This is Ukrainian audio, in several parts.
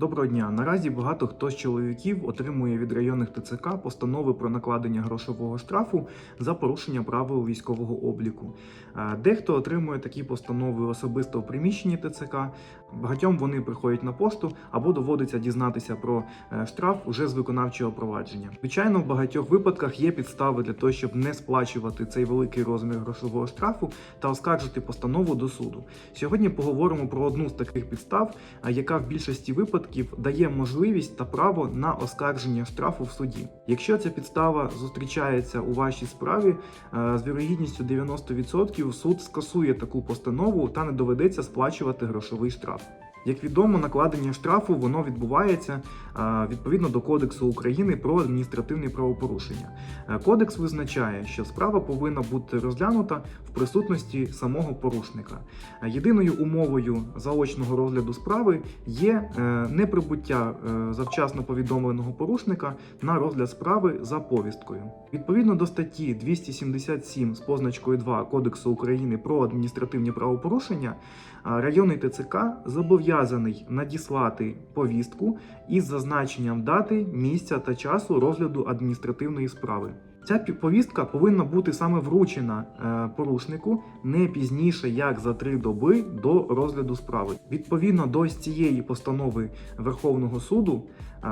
Доброго дня. Наразі багато хто з чоловіків отримує від районних ТЦК постанови про накладення грошового штрафу за порушення правил військового обліку. Е, Дехто отримує такі постанови особисто в приміщенні ТЦК. Багатьом вони приходять на пошту або доводиться дізнатися про е, штраф уже з виконавчого провадження. Звичайно, в багатьох випадках є підстави для того, щоб не сплачувати цей великий розмір грошового штрафу та оскаржити постанову до суду. Сьогодні поговоримо про одну з таких підстав, яка в більшості випадків дає можливість та право на оскарження штрафу в суді. Якщо ця підстава зустрічається у вашій справі, е, з вірогідністю 90% суд скасує таку постанову та не доведеться сплачувати грошовий штраф. Як відомо, накладення штрафу воно відбувається відповідно до Кодексу України про адміністративні правопорушення. Е, Кодекс визначає, що справа повинна бути розглянута в присутності самого порушника. Е, Єдиною умовою заочного розгляду справи є е, неприбуття завчасно повідомленого порушника на розгляд справи за повісткою. Відповідно до статті 277 з позначкою 2 Кодексу України про адміністративні правопорушення, районний ТЦК зобов'язаний надіслати повістку із зазначенням дати, місця та часу розгляду адміністративної справи. Ця повістка повинна бути саме вручена е, порушнику не пізніше як за три доби до розгляду справи. Відповідно до цієї постанови Верховного суду, е,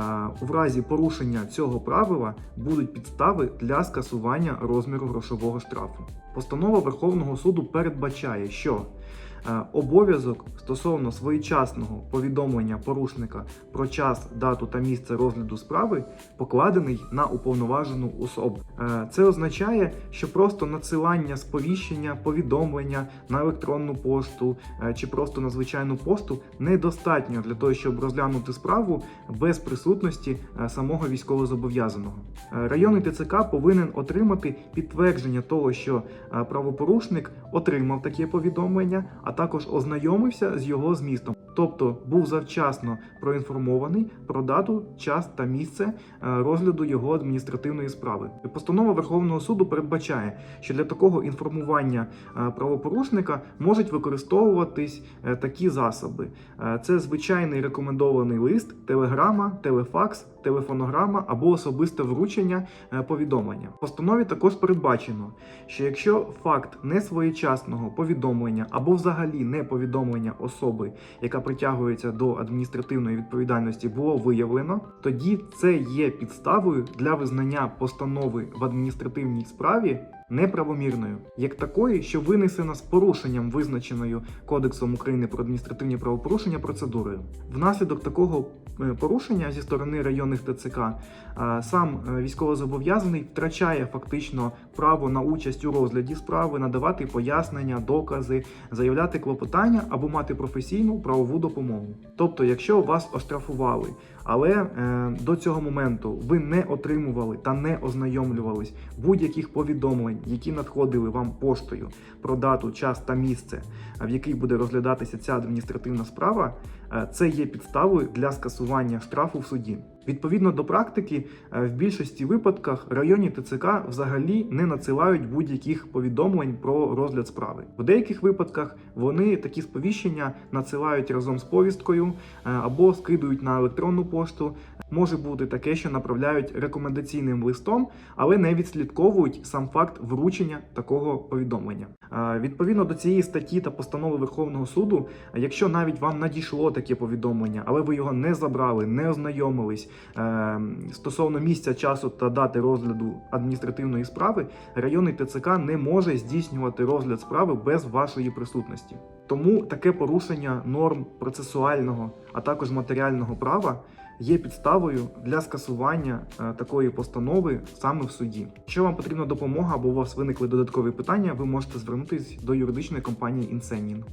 у разі порушення цього правила будуть підстави для скасування розміру грошового штрафу. Постанова Верховного суду передбачає, що Е, Обов'язок стосовно своєчасного повідомлення порушника про час, дату та місце розгляду справи покладений на уповноважену особу. Е, Це означає, що просто надсилання сповіщення, повідомлення на електронну пошту е, чи просто на звичайну пошту недостатньо для того, щоб розглянути справу без присутності е, самого військовозобов'язаного. Е, Районний ТЦК повинен отримати підтвердження того, що е, правопорушник отримав таке повідомлення, а також ознайомився з його змістом, тобто був завчасно проінформований про дату, час та місце е, розгляду його адміністративної справи. Постанова Верховного суду передбачає, що для такого інформування е, правопорушника можуть використовуватись е, такі засоби: це звичайний рекомендований лист, телеграма, телефакс, телефонограма або особисте вручення повідомлення. В постанові також передбачено, що якщо факт несвоєчасного повідомлення або взагалі не повідомлення особи, яка притягується до адміністративної відповідальності, було виявлено, тоді це є підставою для визнання постанови в адміністративній справі. Неправомірною, як такої, що винесена з порушенням визначеною Кодексом України про адміністративні правопорушення процедурою. Внаслідок такого порушення зі сторони районних ТЦК е, сам е, військовозобов'язаний втрачає фактично право на участь у розгляді справи, надавати пояснення, докази, заявляти клопотання або мати професійну правову допомогу. Тобто, якщо вас оштрафували, але е, до цього моменту ви не отримували та не ознайомлювались будь-яких повідомлень, які надходили вам поштою про дату, час та місце, е, в яких буде розглядатися ця адміністративна справа, е, це є підставою для скасування штрафу в суді. Відповідно до практики, е, в більшості випадках районні ТЦК взагалі не надсилають будь-яких повідомлень про розгляд справи. В деяких випадках вони такі сповіщення надсилають разом з повісткою е, або скидують на електронну пошту. Може бути таке, що направляють рекомендаційним листом, але не відслідковують сам факт вручення такого повідомлення. Відповідно до цієї статті та постанови Верховного суду, якщо навіть вам надійшло таке повідомлення, але ви його не забрали, не ознайомились е, стосовно місця, часу та дати розгляду адміністративної справи, районний ТЦК не може здійснювати розгляд справи без вашої присутності. Тому таке порушення норм процесуального, а також матеріального права є підставою для скасування е, такої постанови саме в суді. Якщо вам потрібна допомога або у вас виникли додаткові питання, ви можете звернутися до юридичної компанії Інсенін.